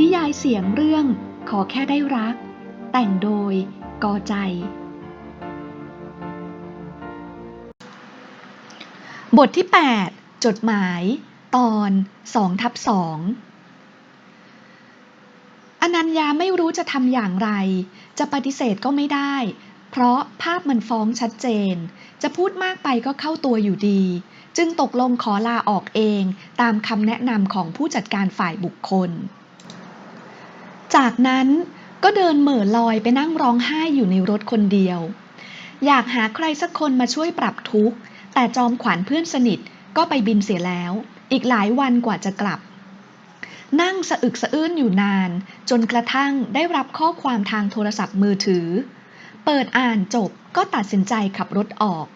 นิยายเสียงเรื่องขอแค่ได้รัก แต่งโดยกอใจ บทที่ 8 จดหมาย ตอน2ทับ2อนัญญาไม่รู้จะทำอย่างไร จะปฏิเสธก็ไม่ได้ เพราะภาพมันฟ้องชัดเจน จะพูดมากไปก็เข้าตัวอยู่ดี จึงตกลงขอลาออกเองตามคำแนะนำของผู้จัดการฝ่ายบุคคล จากนั้นก็เดินเหม่อลอยไปนั่งร้องไห้อยู่ในรถคนเดียว อยากหาใครสักคนมาช่วยปรับทุกข์ แต่จอมขวัญเพื่อนสนิทก็ไปบินเสียแล้ว อีกหลายวันกว่าจะกลับ นั่งสะอึกสะอื้นอยู่นาน จนกระทั่งได้รับข้อความทางโทรศัพท์มือถือ เปิดอ่านจบก็ตัดสินใจขับรถออก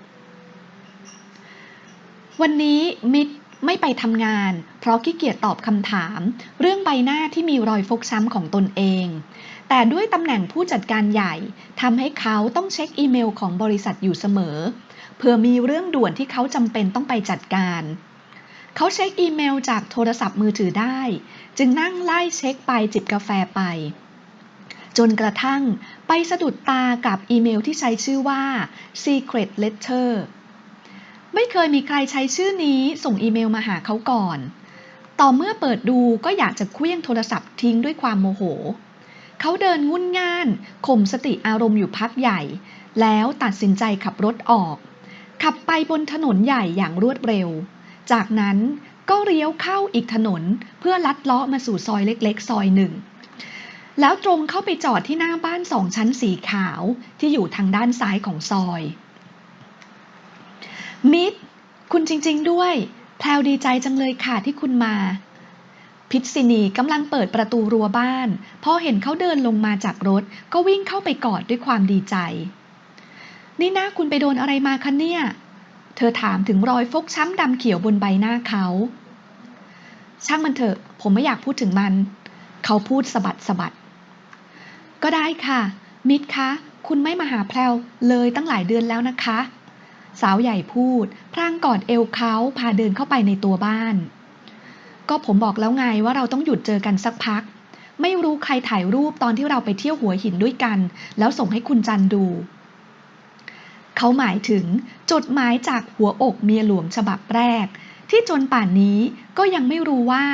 วันนี้มิตร ไม่ไปทำงาน เพราะขี้เกียจตอบคำถาม เรื่องใบหน้าที่มีรอยฟกช้ำของตนเอง แต่ด้วยตำแหน่งผู้จัดการใหญ่ทำให้เขาต้องเช็คอีเมลของบริษัทอยู่เสมอ เพื่อมีเรื่องด่วนที่เขาจำเป็นต้องไปจัดการเขาเช็คอีเมลจากโทรศัพท์มือถือได้ จึงนั่งไล่เช็คไปจิบกาแฟไป จนกระทั่งไปสะดุดตากับอีเมลที่ใช้ชื่อว่า Secret Letter ไม่เคยมีใครใช้ชื่อนี้ส่งอีเมลมาหาเขาก่อน ต่อเมื่อเปิดดูก็อยากจะเคลี้ยงโทรศัพท์ทิ้งด้วยความโมโห เขาเดินงุ่นง่านข่มสติอารมณ์อยู่พักใหญ่ แล้วตัดสินใจขับรถออก ขับไปบนถนนใหญ่อย่างรวดเร็ว จากนั้นก็เลี้ยวเข้าอีกถนนเพื่อลัดเลาะมาสู่ซอยเล็กๆ ซอยหนึ่ง แล้วตรงเข้าไปจอดที่หน้าบ้านสองชั้นสีขาวที่อยู่ทางด้านซ้ายของซอย มิตรคุณจริง ๆ ด้วย แพลวดีใจจังเลยค่ะที่คุณมา พิษณีกำลังเปิดประตูรั้วบ้าน พอเห็นเขาเดินลงมาจากรถ ก็วิ่งเข้าไปกอดด้วยความดีใจ นี่นะคุณไปโดนอะไรมาคะเนี่ย เธอถามถึงรอยฟกช้ำดำเขียวบนใบหน้าเขา ช่างมันเถอะ ผมไม่อยากพูดถึงมัน เขาพูดสะบัดสะบัด ก็ได้ค่ะ มิตรคะ คุณไม่มาหาแพลวเลยตั้งหลายเดือนแล้วนะคะ สาวใหญ่พูด พรางกอดเอวเขาพาเดินเข้าไปในตัวบ้าน ก็ผมบอกแล้วไงว่าเราต้องหยุดเจอกันสักพัก ไม่รู้ใครถ่ายรูปตอนที่เราไปเที่ยวหัวหินด้วยกัน แล้วส่งให้คุณจันดู เขาหมายถึงจดหมายจากหัวอกเมียหลวงฉบับแรก ที่จนป่านนี้ก็ยังไม่รู้ว่า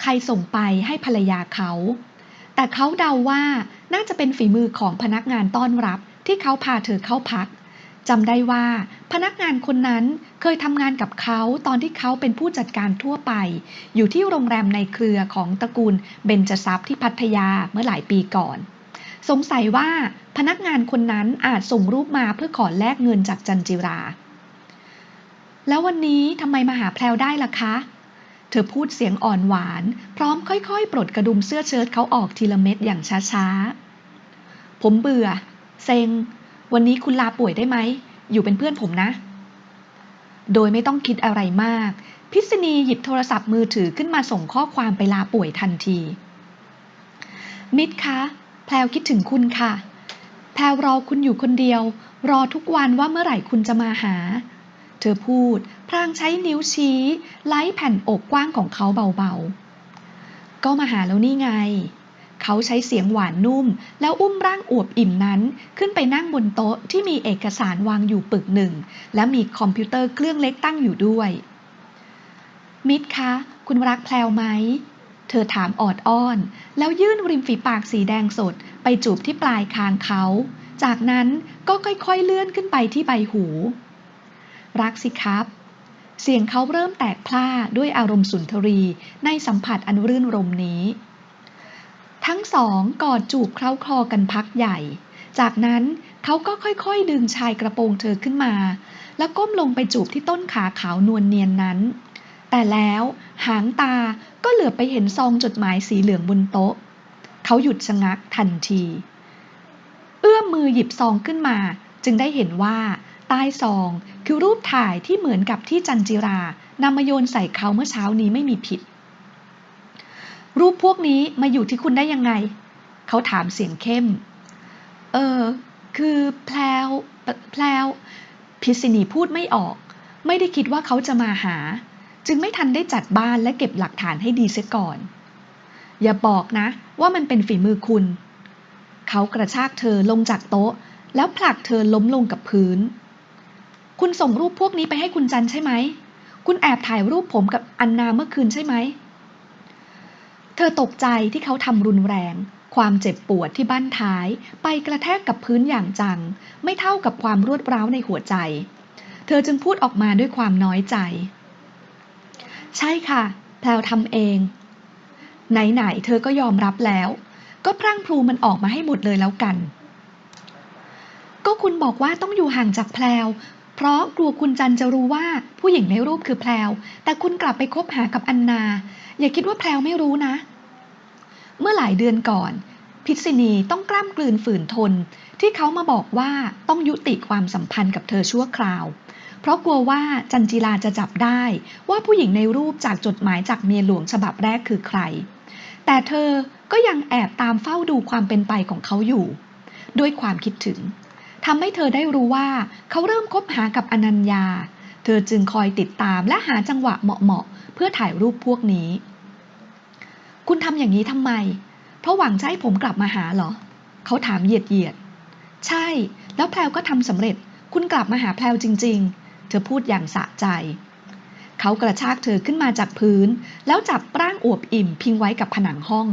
ใครส่งไปให้ภรรยาเขา แต่เขาเดาว่าน่าจะเป็นฝีมือของพนักงานต้อนรับที่เขาพาเธอเข้าพัก จำได้ว่า พนักงานคนนั้นเคยทำงานกับเขาตอนที่เขาเป็นผู้จัดการทั่วไป อยู่ที่โรงแรมในเครือของตระกูลเบญจทรัพย์ที่พัทยาเมื่อหลายปีก่อน สงสัยว่าพนักงานคนนั้นอาจส่งรูปมาเพื่อขอแลกเงินจากจันจิรา แล้ววันนี้ทำไมมาหาแพรวได้ล่ะคะ เธอพูดเสียงอ่อนหวาน พร้อมค่อยๆ ปลดกระดุมเสื้อเชิ้ตเขาออกทีละเม็ดอย่างช้าๆ ผมเบื่อ เซ็ง วันนี้คุณลาป่วยได้ไหม อยู่เป็นเพื่อนผมนะ โดยไม่ต้องคิดอะไรมาก พิษณีหยิบโทรศัพท์มือถือขึ้นมาส่งข้อความไปลาป่วยทันที มิตรคะ แพลวคิดถึงคุณค่ะ แพลวรอคุณอยู่คนเดียว รอทุกวันว่าเมื่อไหร่คุณจะมาหา เธอพูด พรางใช้นิ้วชี้ ไล่แผ่นอกกว้างของเขาเบาๆ ก็มาหาแล้วนี่ไง เขาใช้เสียงหวานนุ่ม แล้วอุ้มร่างอวบอิ่มนั้น ขึ้นไปนั่งบนโต๊ะที่มีเอกสารวางอยู่ปึกหนึ่ง และมีคอมพิวเตอร์เครื่องเล็กตั้งอยู่ด้วย มิตรคะ คุณรักแพลวไหม เธอถามออดอ้อน แล้วยื่นริมฝีปากสีแดงสด ไปจูบที่ปลายคางเขา จากนั้นก็ค่อยๆเลื่อนขึ้นไปที่ใบหู รักสิครับ เสียงเขาเริ่มแตกพล่าด้วยอารมณ์สุนทรีในสัมผัสอันรื่นรมนี้ ทั้งสองกอดจูบเคล้าคลอกันพักใหญ่ จากนั้นเขาก็ค่อยๆ ดึงชายกระโปรงเธอขึ้นมา แล้วก้มลงไปจูบที่ต้นขาขาวนวลเนียนนั้น แต่แล้วหางตาก็เหลือบไปเห็นซองจดหมายสีเหลืองบนโต๊ะ เขาหยุดชะงักทันที เอื้อมมือหยิบซองขึ้นมา จึงได้เห็นว่าใต้ซองคือรูปถ่ายที่เหมือนกับที่จันจิรานำมาโยนใส่เขาเมื่อเช้านี้ไม่มีผิด รูปพวกนี้มาอยู่ที่คุณได้ยังไง เขาถามเสียงเข้ม เออ คือแพลวแพลวพิษณีพูดไม่ออก ไม่ได้คิดว่าเขาจะมาหา จึงไม่ทันได้จัดบ้านและเก็บหลักฐานให้ดีเสียก่อน อย่าบอกนะ ว่ามันเป็นฝีมือคุณ เขากระชากเธอลงจากโต๊ะ แล้วผลักเธอล้มลงกับพื้น คุณส่งรูปพวกนี้ไปให้คุณจันใช่ไหม คุณแอบถ่ายรูปผมกับอันนาเมื่อคืนใช่ไหม เธอตกใจที่เขาทำรุนแรง ความเจ็บปวดที่บั้นท้าย ไปกระแทกกับพื้นอย่างจัง ไม่เท่ากับความรวดร้าวในหัวใจ เธอจึงพูดออกมาด้วยความน้อยใจ ใช่ค่ะแพลวทำเอง ไหนๆเธอก็ยอมรับแล้ว ก็พรั่งพรูมันออกมาให้หมดเลยแล้วกัน ก็คุณบอกว่าต้องอยู่ห่างจากแพลว เพราะกลัวคุณจันจะรู้ว่าผู้หญิงในรูปคือแพลว แต่คุณกลับไปคบหากับอันนา อย่าคิดว่าแพลวไม่รู้นะ เมื่อหลายเดือนก่อน พิษณีต้องกล้ามกลืนฝืนทน ที่เขามาบอกว่าต้องยุติความสัมพันธ์กับเธอชั่วคราว เพราะกลัวว่าจันจิลาจะจับได้ว่าผู้หญิงในรูปจากจดหมายจากเมียหลวงฉบับแรกคือใคร แต่เธอก็ยังแอบตามเฝ้าดูความเป็นไปของเขาอยู่ ด้วยความคิดถึง ทำให้เธอได้รู้ว่าเขาเริ่มคบหากับอนัญญา เธอจึงคอยติดตามและหาจังหวะเหมาะๆเพื่อถ่ายรูปพวกนี้ คุณทำอย่างนี้ทำไม เพราะหวังจะให้ผมกลับมาหาเหรอ เขาถามเหยียดเหยียดๆใช่ แล้วแพลวก็ทำสำเร็จ คุณกลับมาหาแพลวจริง ๆ เธอพูดอย่างสะใจ เขากระชากเธอขึ้นมาจากพื้น แล้วจับร่างอวบอิ่มพิงไว้กับผนังห้อง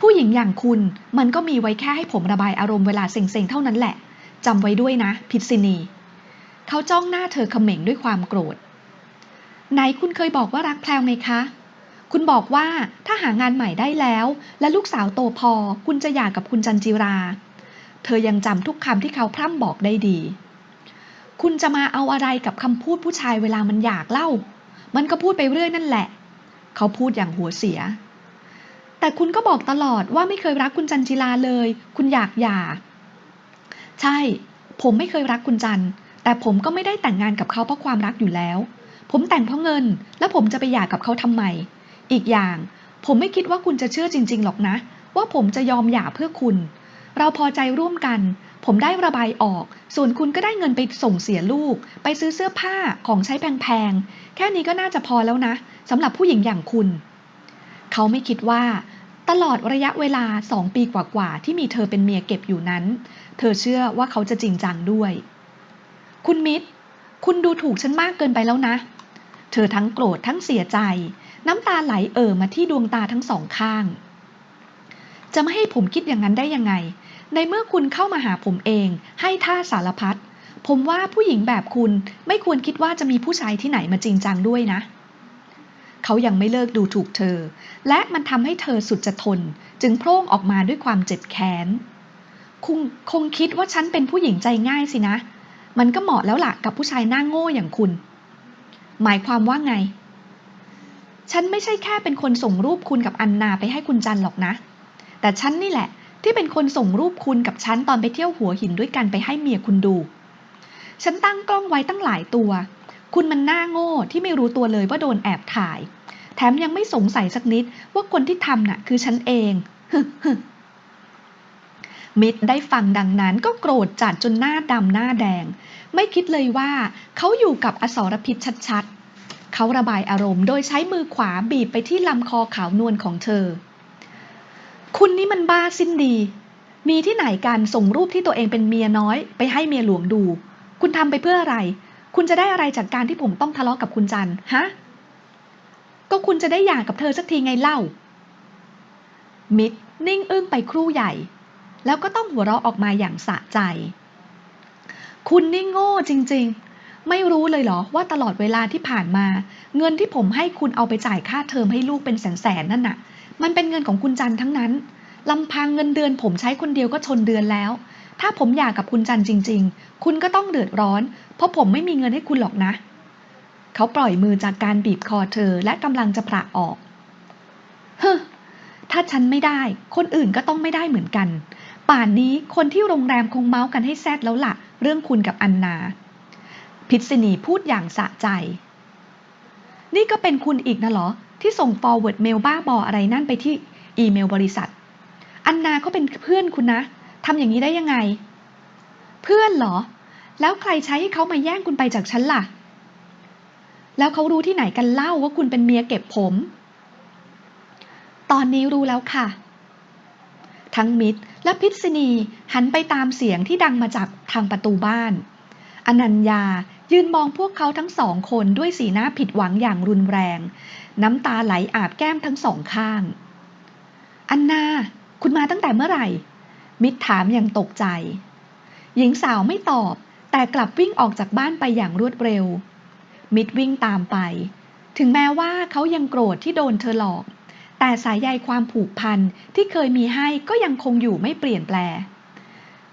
ผู้หญิงอย่างคุณมันก็มีไว้แค่ให้ผมระบายอารมณ์เวลาเซ็งๆ เท่านั้นแหละ จำไว้ด้วยนะพิษณีเขาจ้องหน้าเธอเขม่งด้วยความโกรธ ไหนคุณเคยบอกว่ารักแพลวไงคะ คุณบอกว่าถ้าหางานใหม่ได้แล้ว และลูกสาวโตพอคุณจะหย่ากับคุณจันจิรา เธอยังจำทุกคำที่เขาพร่ำบอกได้ดี คุณจะมาเอาอะไรกับคำพูดผู้ชายเวลามันอยากเล่า มันก็พูดไปเรื่อยนั่นแหละ เขาพูดอย่างหัวเสีย แต่คุณก็บอกตลอดว่าไม่เคยรักคุณจันจิลาเลย คุณอยากหย่า ใช่ ผมไม่เคยรักคุณจันแต่ผมก็ไม่ได้แต่งงานกับเขาเพราะความรักอยู่แล้ว ผมแต่งเพราะเงิน แล้วผมจะไปหย่ากับเขาทำไม อีกอย่าง ผมไม่คิดว่าคุณจะเชื่อจริง ๆ หรอกนะ ว่าผมจะยอมหย่าเพื่อคุณ เราพอใจร่วมกัน ผมได้ระบายออก ส่วนคุณก็ได้เงินไปส่งเสียลูก ไปซื้อเสื้อผ้าของใช้แพงๆ แค่นี้ก็น่าจะพอแล้วนะสำหรับผู้หญิงอย่างคุณ เขาไม่คิดว่า ตลอดระยะเวลาสองปีกว่าๆที่มีเธอเป็นเมียเก็บอยู่นั้น เธอเชื่อว่าเขาจะจริงจังด้วย คุณมิตร คุณดูถูกฉันมากเกินไปแล้วนะ เธอทั้งโกรธทั้งเสียใจ น้ำตาไหลเอ่อมาที่ดวงตาทั้งสองข้าง จะไม่ให้ผมคิดอย่างนั้นได้ยังไง ในเมื่อคุณเข้ามาหาผมเอง ให้ท่าสารพัดผมว่าผู้หญิงแบบคุณไม่ควรคิดว่าจะมีผู้ชายที่ไหนมาจริงจังด้วยนะ เขายังไม่เลิกดูถูกเธอ และมันทำให้เธอสุดจะทน จึงโพร่งออกมาด้วยความเจ็บแค้นคงคงคิดว่าฉันเป็นผู้หญิงใจง่ายสินะ มันก็เหมาะแล้วล่ะกับผู้ชายหน้าโง่อย่างคุณ หมายความว่าไง ฉันไม่ใช่แค่เป็นคนส่งรูปคุณกับอันนาไปให้คุณจันหรอกนะ แต่ฉันนี่แหละ ที่เป็นคนส่งรูปคุณกับฉันตอนไปเที่ยวหัวหินด้วยกันไปให้เมียคุณดู ฉันตั้งกล้องไว้ตั้งหลายตัว คุณมันหน้าโง่ที่ไม่รู้ตัวเลยว่าโดนแอบถ่าย แถมยังไม่สงสัยสักนิดว่าคนที่ทำน่ะคือฉันเองมิตรได้ฟังดังนั้นก็โกรธจัดจนหน้าดำหน้าแดง ไม่คิดเลยว่าเขาอยู่กับอสรพิษชัดๆ เขาระบายอารมณ์โดยใช้มือขวาบีบไปที่ลำคอขาวนวลของเธอ คุณนี่มันบ้าสิ้นดี มีที่ไหนการส่งรูปที่ตัวเองเป็นเมียน้อย ไปให้เมียหลวงดู คุณทำไปเพื่ออะไร คุณจะได้อะไรจากการที่ผมต้องทะเลาะกับคุณจันฮะ ก็คุณจะได้หย่ากับเธอสักทีไงเล่า มิตรนิ่งอึ้งไปครู่ใหญ่ แล้วก็ต้องหัวเราะออกมาอย่างสะใจ คุณนี่โง่จริงๆ ไม่รู้เลยเหรอว่าตลอดเวลาที่ผ่านมา เงินที่ผมให้คุณเอาไปจ่ายค่าเทอมให้ลูกเป็นแสนๆนั่นน่ะ มันเป็นเงินของคุณจันทั้งนั้นลำพังเงินเดือนผมใช้คนเดียวก็ชนเดือนแล้ว ถ้าผมอยากกับคุณจันจริง ๆ คุณก็ต้องเดือดร้อน เพราะผมไม่มีเงินให้คุณหรอกนะ เขาปล่อยมือจากการบีบคอเธอและกำลังจะผละออกเฮ้อถ้าฉันไม่ได้ คนอื่นก็ต้องไม่ได้เหมือนกัน ป่านนี้คนที่โรงแรมคงเมาส์กันให้แซดแล้วล่ะ เรื่องคุณกับอันนา พิษณีพูดอย่างสะใจ นี่ก็เป็นคุณอีกนะเหรอ ที่ส่ง forward mail บ้าบออะไรนั่นไปที่อีเมลบริษัท อันนาเขาเป็นเพื่อนคุณนะ ทำอย่างนี้ได้ยังไง เพื่อนเหรอ แล้วใครใช้ให้เขามาแย่งคุณไปจากฉันล่ะ แล้วเขารู้ที่ไหนกันเล่าว่าคุณเป็นเมียเก็บผม ตอนนี้รู้แล้วค่ะ ทั้งมิตรและพิษณีหันไปตามเสียงที่ดังมาจากทางประตูบ้าน อนัญญายืนมองพวกเขาทั้งสองคนด้วยสีหน้าผิดหวังอย่างรุนแรง น้ำตาไหลอาบแก้มทั้งสองข้าง อันนา คุณมาตั้งแต่เมื่อไหร่ มิตรถามอย่างตกใจ หญิงสาวไม่ตอบ แต่กลับวิ่งออกจากบ้านไปอย่างรวดเร็ว มิตรวิ่งตามไป ถึงแม้ว่าเขายังโกรธที่โดนเธอหลอก แต่สายใยความผูกพันที่เคยมีให้ก็ยังคงอยู่ไม่เปลี่ยนแปล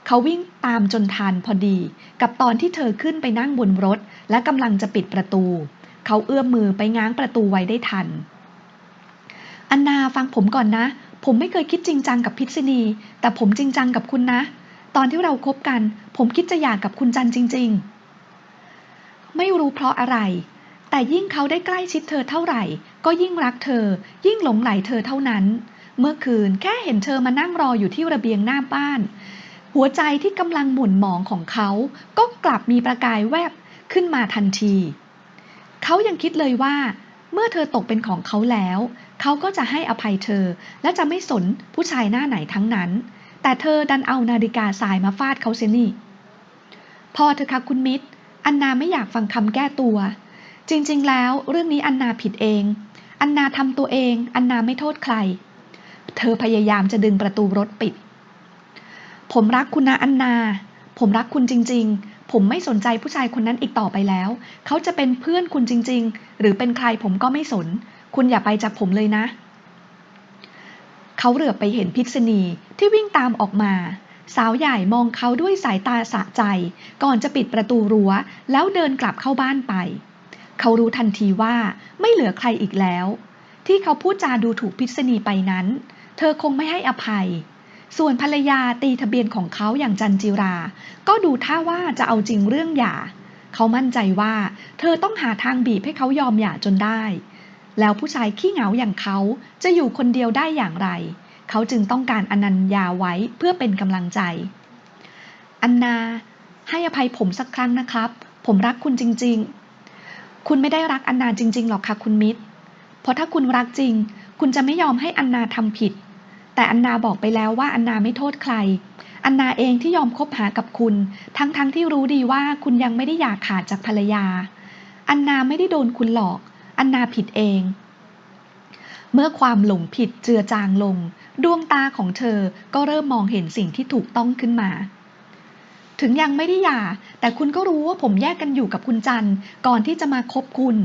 เขาวิ่งตามจนทันพอดี กับตอนที่เธอขึ้นไปนั่งบนรถ และกำลังจะปิดประตู เขาเอื้อมมือไปง้างประตูไว้ได้ทัน อันนาฟังผมก่อนนะ ผมไม่เคยคิดจริงจังกับพิษณี แต่ผมจริงจังกับคุณนะ ตอนที่เราคบกัน ผมคิดจะหย่ากับคุณจันจริง ๆ ไม่รู้เพราะอะไร แต่ยิ่งเขาได้ใกล้ชิดเธอเท่าไหร่ ก็ยิ่งรักเธอ ยิ่งหลงไหลเธอเท่านั้น เมื่อคืนแค่เห็นเธอมานั่งรออยู่ที่ระเบียงหน้าบ้าน หัวใจที่กำลังหมุนหมองของเขา ก็กลับมีประกายแวบขึ้นมาทันที เขายังคิดเลยว่า เมื่อเธอตกเป็นของเขาแล้ว เขาก็จะให้อภัยเธอ และจะไม่สนผู้ชายหน้าไหนทั้งนั้น แต่เธอดันเอานาฬิกาทรายมาฟาดเขาเสียนี่ พอเธอคะคุณมิตร อันนาไม่อยากฟังคำแก้ตัว จริงๆ แล้วเรื่องนี้อันนาผิดเอง อันนาทำตัวเอง อันนาไม่โทษใคร เธอพยายามจะดึงประตูรถปิด ผมรักคุณนะอันนา ผมรักคุณจริง ๆผมไม่สนใจผู้ชายคนนั้นอีกต่อไปแล้ว เขาจะเป็นเพื่อนคุณจริง ๆ หรือเป็นใครผมก็ไม่สน คุณอย่าไปจากผมเลยนะ เขาเหลือบไปเห็นพิษณีที่วิ่งตามออกมา สาวใหญ่มองเขาด้วยสายตาสะใจ ก่อนจะปิดประตูรั้ว แล้วเดินกลับเข้าบ้านไป เขารู้ทันทีว่าไม่เหลือใครอีกแล้ว ที่เขาพูดจาดูถูกพิษณีไปนั้น เธอคงไม่ให้อภัยส่วนภรรยาตีทะเบียนของเขาอย่างจันจิรา ก็ดูท่าว่าจะเอาจริงเรื่องหย่า เขามั่นใจว่า เธอต้องหาทางบีบให้เขายอมหย่าจนได้ แล้วผู้ชายขี้เหงาอย่างเขาจะอยู่คนเดียวได้อย่างไร เขาจึงต้องการอนัญญาไว้เพื่อเป็นกำลังใจ อันนา ให้อภัยผมสักครั้งนะครับ ผมรักคุณจริง ๆ คุณไม่ได้รักอันนาจริง ๆ หรอกค่ะคุณมิตร เพราะถ้าคุณรักจริง คุณจะไม่ยอมให้อันนาทำผิด แต่อันนาบอกไปแล้วว่าอันนาไม่โทษใคร อันนาเองที่ยอมคบหากับคุณ ทั้งๆทที่รู้ดีว่าคุณยังไม่ได้อยากขาดจากภรรยา อันนาไม่ได้โดนคุณหลอก อันนาผิดเอง เมื่อความหลงผิดเจือจางลง ดวงตาของเธอก็เริ่มมองเห็นสิ่งที่ถูกต้องขึ้นมา ถึงยังไม่ได้หย่า แต่คุณก็รู้ว่าผมแยกกันอยู่กับคุณจันก่อนที่จะมาคบคุณ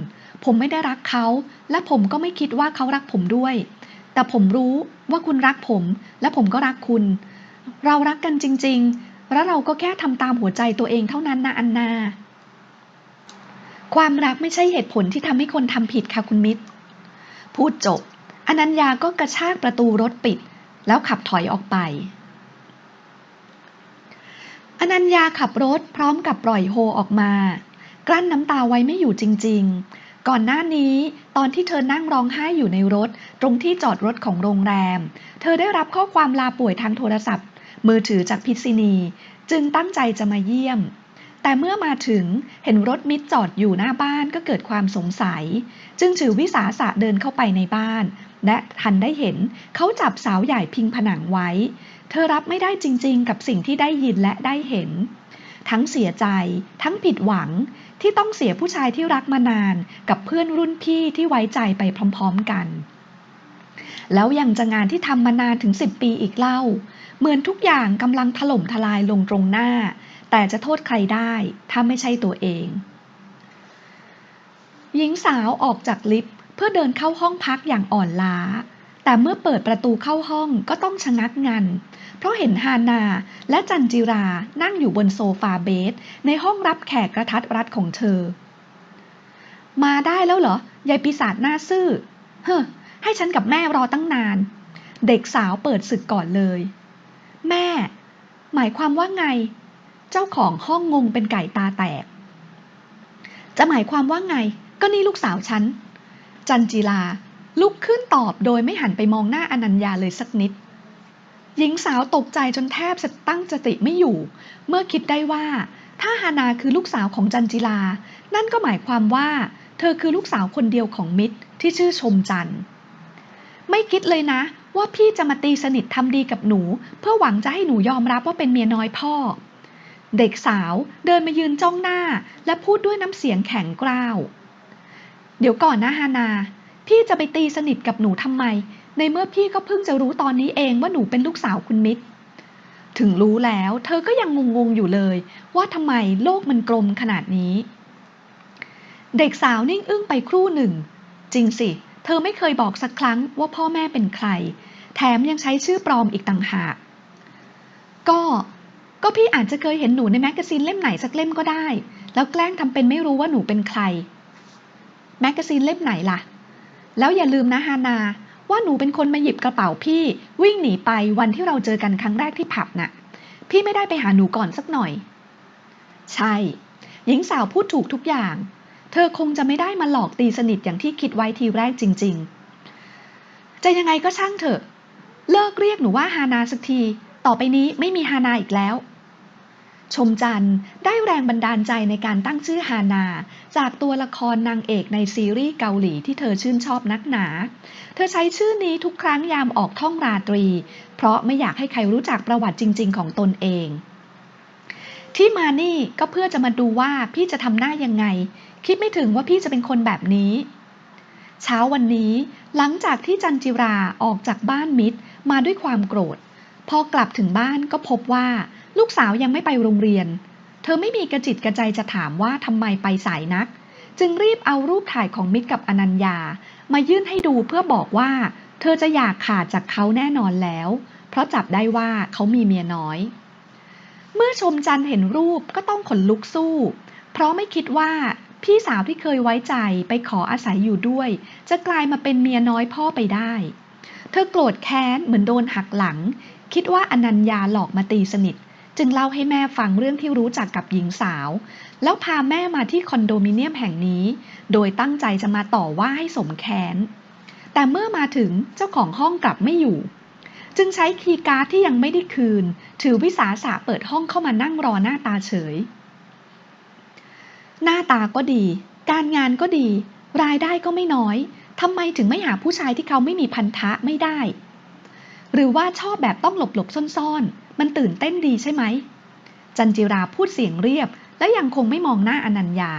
ผมไม่ได้รักเขา และผมก็ไม่คิดว่าเขารักผมด้วย แต่ผมรู้ว่าคุณรักผม และผมก็รักคุณ เรารักกันจริง ๆ แล้วเราก็แค่ทำตามหัวใจตัวเองเท่านั้นนะอันนา ความรักไม่ใช่เหตุผลที่ทำให้คนทำผิดค่ะคุณมิตร พูดจบ อนัญญาก็กระชากประตูรถปิด แล้วขับถอยออกไป อนัญญาขับรถพร้อมกับปล่อยโฮออกมา กลั้นน้ำตาไว้ไม่อยู่จริง ๆ ก่อนหน้านี้ตอนที่เธอนั่งร้องไห้อยู่ในรถ ตรงที่จอดรถของโรงแรม เธอได้รับข้อความลาป่วยทางโทรศัพท์ มือถือจากพิษณี จึงตั้งใจจะมาเยี่ยม แต่เมื่อมาถึงเห็นรถมิตรจอดอยู่หน้าบ้านก็เกิดความสงสัย จึงถือวิสาสะเดินเข้าไปในบ้าน และทันได้เห็นเขาจับสาวใหญ่พิงผนังไว้ เธอรับไม่ได้จริงๆ กับสิ่งที่ได้ยินและได้เห็น ทั้งเสียใจ ทั้งผิดหวังที่ต้องเสียผู้ชายที่รักมานานกับเพื่อนรุ่นพี่ที่ไว้ใจไปพร้อมๆกัน แล้วยังจะงานที่ทำมานานถึง 10 ปีอีกเล่า เหมือนทุกอย่างกำลังถล่มทลายลงตรงหน้า แต่จะโทษใครได้ถ้าไม่ใช่ตัวเอง หญิงสาวออกจากลิฟต์เพื่อเดินเข้าห้องพักอย่างอ่อนล้า แต่เมื่อเปิดประตูเข้าห้องก็ต้องชะงักงัน เพราะเห็นฮานาและจันจิรานั่งอยู่บนโซฟาเบส ในห้องรับแขกกระทัดรัดของเธอ มาได้แล้วเหรอยายปีศาจหน้าซื่อ เฮ้อให้ฉันกับแม่รอตั้งนาน เด็กสาวเปิดศึกก่อนเลย แม่ หมายความว่าไง เจ้าของห้องงงเป็นไก่ตาแตก จะหมายความว่าไง ก็นี่ลูกสาวฉัน จันจีลาลุกขึ้นตอบโดยไม่หันไปมองหน้าอนัญญาเลยสักนิด หญิงสาวตกใจจนแทบจะตั้งสติไม่อยู่ เมื่อคิดได้ว่า ถ้าฮานาคือลูกสาวของจันจิลา นั่นก็หมายความว่า เธอคือลูกสาวคนเดียวของมิตรที่ชื่อชมจันไม่คิดเลยนะ ว่าพี่จะมาตีสนิททำดีกับหนู เพื่อหวังจะให้หนูยอมรับว่าเป็นเมียน้อยพ่อ เด็กสาวเดินมายืนจ้องหน้า และพูดด้วยน้ำเสียงแข็งกร้าว เดี๋ยวก่อนนะฮานา พี่จะไปตีสนิทกับหนูทำไม ในเมื่อพี่ก็เพิ่งจะรู้ตอนนี้เองว่าหนูเป็นลูกสาวคุณมิตร ถึงรู้แล้ว เธอก็ยังงงๆอยู่เลย ว่าทำไมโลกมันกลมขนาดนี้ เด็กสาวนิ่งอึ้งไปครู่หนึ่ง จริงสิ เธอไม่เคยบอกสักครั้งว่าพ่อแม่เป็นใคร แถมยังใช้ชื่อปลอมอีกต่างหากก็ ก็พี่อาจจะเคยเห็นหนูในแมกกาซีนเล่มไหนสักเล่มก็ได้ แล้วแกล้งทำเป็นไม่รู้ว่าหนูเป็นใคร แมกกาซีนเล่มไหนล่ะ แล้วอย่าลืมนะฮานา ว่าหนูเป็นคนมาหยิบกระเป๋าพี่วิ่งหนีไปวันที่เราเจอกันครั้งแรกที่ผับน่ะ พี่ไม่ได้ไปหาหนูก่อนสักหน่อย ใช่ หญิงสาวพูดถูกทุกอย่าง เธอคงจะไม่ได้มาหลอกตีสนิทอย่างที่คิดไว้ทีแรกจริง ๆ จะยังไงก็ช่างเถอะ เลิกเรียกหนูว่าฮานาสักที ต่อไปนี้ไม่มีฮานาอีกแล้ว ชมจันได้แรงบันดาลใจในการตั้งชื่อฮานา จากตัวละครนางเอกในซีรีส์เกาหลีที่เธอชื่นชอบนักหนา เธอใช้ชื่อนี้ทุกครั้งยามออกท่องราตรี เพราะไม่อยากให้ใครรู้จักประวัติจริง ๆ ของตนเอง ที่มานี่ก็เพื่อจะมาดูว่าพี่จะทำหน้ายังไง คิดไม่ถึงว่าพี่จะเป็นคนแบบนี้เช้าวันนี้หลังจากที่จันจิราออกจากบ้านมิตรมาด้วยความโกรธ พอกลับถึงบ้านก็พบว่า ลูกสาวยังไม่ไปโรงเรียน เธอไม่มีกระจิตกระใจจะถามว่าทำไมไปสายนัก จึงรีบเอารูปถ่ายของมิตรกับอนัญญา มายื่นให้ดูเพื่อบอกว่า เธอจะอยากขาดจากเขาแน่นอนแล้ว เพราะจับได้ว่าเขามีเมียน้อย เมื่อชมจันเห็นรูปก็ต้องขนลุกสู้ เพราะไม่คิดว่าพี่สาวที่เคยไว้ใจไปขออาศัยอยู่ด้วย จะกลายมาเป็นเมียน้อยพ่อไปได้ เธอโกรธแค้นเหมือนโดนหักหลัง คิดว่าอนัญญาหลอกมาตีสนิท จึงเล่าให้แม่ฟังเรื่องที่รู้จักกับหญิงสาว แล้วพาแม่มาที่คอนโดมิเนียมแห่งนี้ โดยตั้งใจจะมาต่อว่าให้สมแค้น แต่เมื่อมาถึงเจ้าของห้องกลับไม่อยู่ จึงใช้คีย์การ์ดที่ยังไม่ได้คืน ถือวิสาสะเปิดห้องเข้ามานั่งรอหน้าตาเฉย หน้าตาก็ดี การงานก็ดี รายได้ก็ไม่น้อยทำไมถึงไม่หาผู้ชายที่เขาไม่มีพันธะไม่ได้ หรือว่าชอบแบบต้องหลบหลบซ่อนๆ มันตื่นเต้นดีใช่ไหม จันจิราพูดเสียงเรียบ และยังคงไม่มองหน้าอนัญญา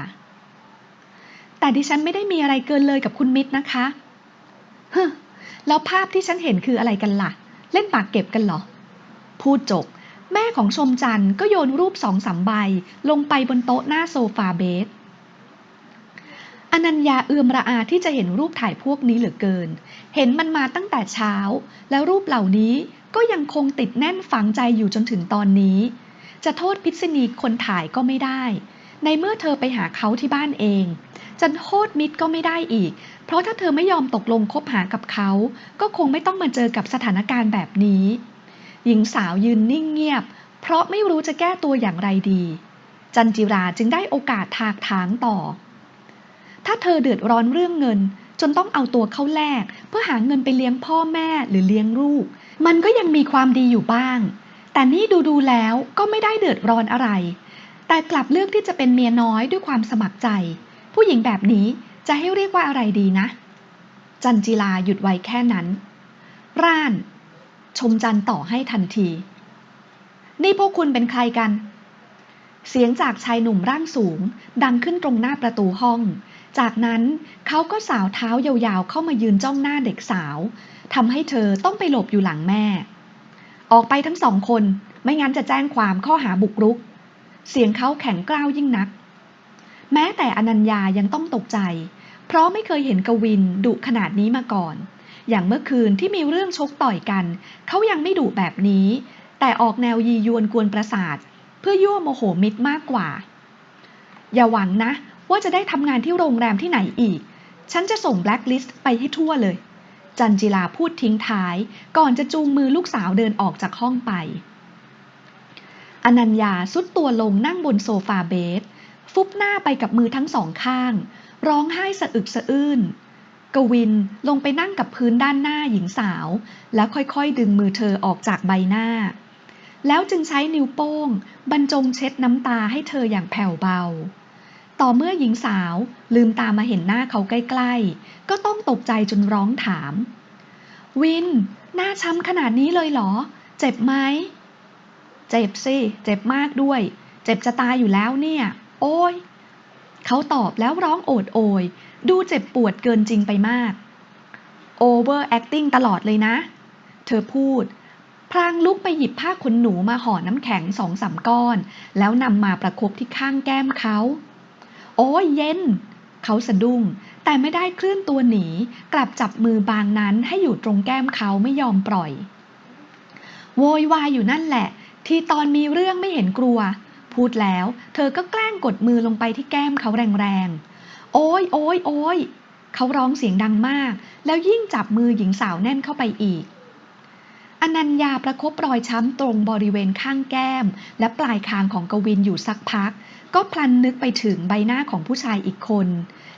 แต่ดิฉันไม่ได้มีอะไรเกินเลยกับคุณมิตรนะคะเฮ้แล้วภาพที่ฉันเห็นคืออะไรกันละ่ะ เล่นปากเก็บกันเหรอ พูดจบ แม่ของชมจันทร์ก็โยนรูปสองสามใบ ลงไปบนโต๊ะหน้าโซฟาเบสอนัญญาเอือมระอาที่จะเห็นรูปถ่ายพวกนี้เหลือเกิน เห็นมันมาตั้งแต่เช้า แล้วรูปเหล่านี้ ก็ยังคงติดแน่นฝังใจอยู่จนถึงตอนนี้ จะโทษพิษณีคนถ่ายก็ไม่ได้ ในเมื่อเธอไปหาเขาที่บ้านเอง จะโทษมิตรก็ไม่ได้อีก เพราะถ้าเธอไม่ยอมตกลงคบหากับเขา ก็คงไม่ต้องมาเจอกับสถานการณ์แบบนี้ หญิงสาวยืนนิ่งเงียบ เพราะไม่รู้จะแก้ตัวอย่างไรดี จันจิราจึงได้โอกาสทากถางต่อ ถ้าเธอเดือดร้อนเรื่องเงินจนต้องเอาตัวเข้าแลกเพื่อหาเงินไปเลี้ยงพ่อแม่หรือเลี้ยงลูก มันก็ยังมีความดีอยู่บ้าง แต่นี่ดูดูแล้วก็ไม่ได้เดือดร้อนอะไร แต่กลับเลือกที่จะเป็นเมียน้อยด้วยความสมัครใจ ผู้หญิงแบบนี้จะให้เรียกว่าอะไรดีนะ จันจิลาหยุดไว้แค่นั้น ร่าน ชมจันต่อให้ทันที นี่พวกคุณเป็นใครกันเสียงจากชายหนุ่มร่างสูง ดังขึ้นตรงหน้าประตูห้อง จากนั้นเขาก็สาวเท้ายาวๆเข้ามายืนจ้องหน้าเด็กสาวทำให้เธอต้องไปหลบอยู่หลังแม่ ออกไปทั้งสองคนไม่งั้นจะแจ้งความข้อหาบุกรุก เสียงเขาแข็งกร้าวยิ่งนัก แม้แต่อนัญญายังต้องตกใจ เพราะไม่เคยเห็นกวินดุขนาดนี้มาก่อน อย่างเมื่อคืนที่มีเรื่องชกต่อยกัน เขายังไม่ดุแบบนี้ แต่ออกแนวยียวนกวนประสาท เพื่อยั่วโมโหมิตรมากกว่า อย่าหวังนะ ว่าจะได้ทำงานที่โรงแรมที่ไหนอีก ฉันจะส่งแบล็คลิสต์ไปให้ทั่วเลย จันจิลาพูดทิ้งท้าย ก่อนจะจูงมือลูกสาวเดินออกจากห้องไป อนัญญาสุดตัวลงนั่งบนโซฟาเบส ฟุบหน้าไปกับมือทั้งสองข้าง ร้องไห้สะอึกสะอื้นกวินลงไปนั่งกับพื้นด้านหน้าหญิงสาว แล้วค่อยๆ ดึงมือเธอออกจากใบหน้า แล้วจึงใช้นิ้วโป้ง บรรจงเช็ดน้ำตาให้เธออย่างแผ่วเบา ต่อเมื่อหญิงสาวลืมตามาเห็นหน้าเขาใกล้ๆ ก็ต้องตกใจจนร้องถาม วิน หน้าช้ำขนาดนี้เลยเหรอ เจ็บไหม เจ็บสิ เจ็บมากด้วย เจ็บจะตายอยู่แล้วเนี่ย โอ้ย เขาตอบแล้วร้องโอดโอย ดูเจ็บปวดเกินจริงไปมาก over acting ตลอดเลยนะ เธอพูด พลางลุกไปหยิบผ้าขนหนูมาห่อน้ำแข็งสองสามก้อน แล้วนำมาประคบที่ข้างแก้มเขา โอ้ยเย็น เขาสะดุ้ง แต่ไม่ได้เคลื่อนตัวหนี กลับจับมือบางนั้นให้อยู่ตรงแก้มเขาไม่ยอมปล่อย โวยวายอยู่นั่นแหละ ที่ตอนมีเรื่องไม่เห็นกลัว พูดแล้วเธอก็แกล้งกดมือลงไปที่แก้มเขาแรงๆ โอ้ยโอ้ยโอ้ยเขาร้องเสียงดังมาก แล้วยิ่งจับมือหญิงสาวแน่นเข้าไปอีกอนัญญาประคบรอยช้ำตรงบริเวณข้างแก้ม และปลายคางของกวินอยู่สักพัก ก็พลันนึกไปถึงใบหน้าของผู้ชายอีกคน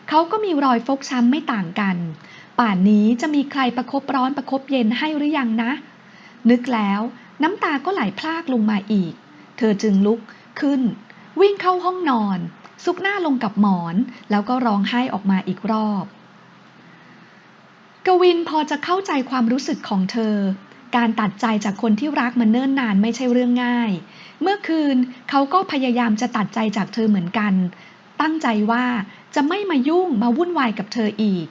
เขาก็มีรอยฟกช้ำไม่ต่างกัน ป่านนี้จะมีใครประคบร้อนประคบเย็นให้หรือยังนะ นึกแล้วน้ำตาก็ไหลพรากลงมาอีก เธอจึงลุกขึ้น วิ่งเข้าห้องนอน ซุกหน้าลงกับหมอน แล้วก็ร้องไห้ออกมาอีกรอบ กวินพอจะเข้าใจความรู้สึกของเธอ การตัดใจจากคนที่รักมาเนิ่นนานไม่ใช่เรื่องง่าย เมื่อคืนเขาก็พยายามจะตัดใจจากเธอเหมือนกัน ตั้งใจว่าจะไม่มายุ่งมาวุ่นวายกับเธออีก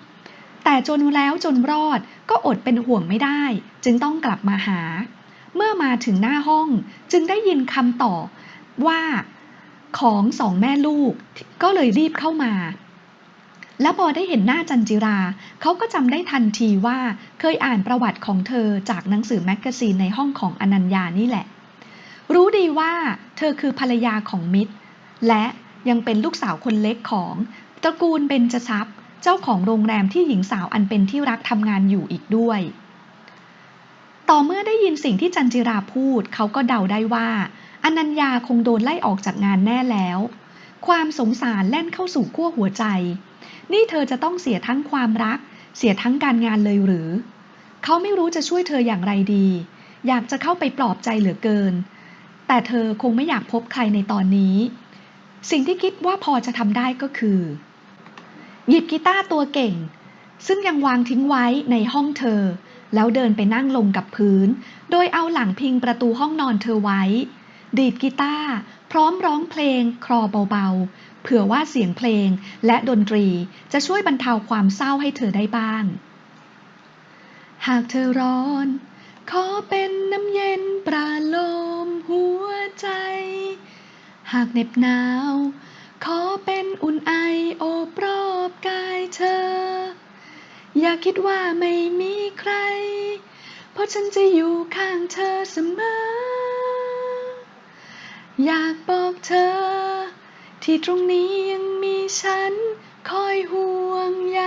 แต่จนแล้วจนรอดก็อดเป็นห่วงไม่ได้ จึงต้องกลับมาหา เมื่อมาถึงหน้าห้องจึงได้ยินคำต่อว่าของสองแม่ลูกก็เลยรีบเข้ามา แล้วพอได้เห็นหน้าจันจิรา เขาก็จำได้ทันทีว่าเคยอ่านประวัติของเธอจากหนังสือแมกกาซีนในห้องของอนัญญานี่แหละ รู้ดีว่าเธอคือภรรยาของมิตร และยังเป็นลูกสาวคนเล็กของตระกูลเบญจทรัพย์เจ้าของโรงแรมที่หญิงสาวอันเป็นที่รักทำงานอยู่อีกด้วย ต่อเมื่อได้ยินสิ่งที่จันจิราพูด เขาก็เดาได้ว่า อนัญญาคงโดนไล่ออกจากงานแน่แล้ว ความสงสารแล่นเข้าสู่ขั้วหัวใจ นี่เธอจะต้องเสียทั้งความรัก เสียทั้งการงานเลยหรือ เขาไม่รู้จะช่วยเธออย่างไรดี อยากจะเข้าไปปลอบใจเหลือเกิน แต่เธอคงไม่อยากพบใครในตอนนี้ สิ่งที่คิดว่าพอจะทำได้ก็คือ หยิบกีตาร์ตัวเก่ง ซึ่งยังวางทิ้งไว้ในห้องเธอ แล้วเดินไปนั่งลงกับพื้น โดยเอาหลังพิงประตูห้องนอนเธอไว้ ดีดกีตาร์ ร้อมร้องเพลงคลอเบาๆ เผื่อว่าเสียงเพลงและดนตรีจะช่วยบรรเทาความเศร้าให้เธอได้บ้าง หากเธอร้อน ขอเป็นน้ำเย็นปราโลมหัวใจ หากเหน็บหนาว ขอเป็นอุ่นไอโอบรอบกายเธอ อย่าคิดว่าไม่มีใคร เพราะฉันจะอยู่ข้างเธอเสมอ อยากบอกเธอ ที่ตรงนี้ยังมีฉัน คอยห่วงใย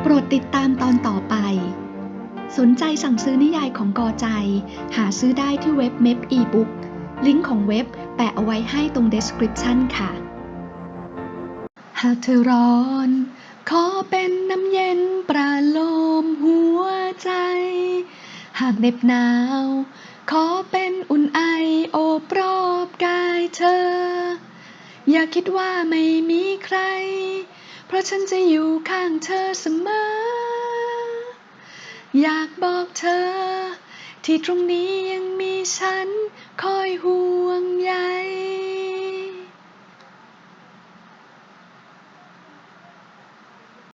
โปรดติดตามตอนต่อไป สนใจสั่งซื้อนิยายของกอใจ หาซื้อได้ที่เว็บเม p อีบุ๊กลิงก์ของเว็บแปะเอาไว้ให้ตรง description ค่ะ หากเธอร้อน ขอเป็นน้ำเย็นประโลม หัวใจ หากเหน็บหนาว ขอเป็นอุ่นไอโอบรอบกายเธอ อย่าคิดว่าไม่มีใคร เพราะฉันจะอยู่ข้างเธอเสมอ อยากบอกเธอ ที่ตรงนี้ยังมีฉันคอยห่วงใย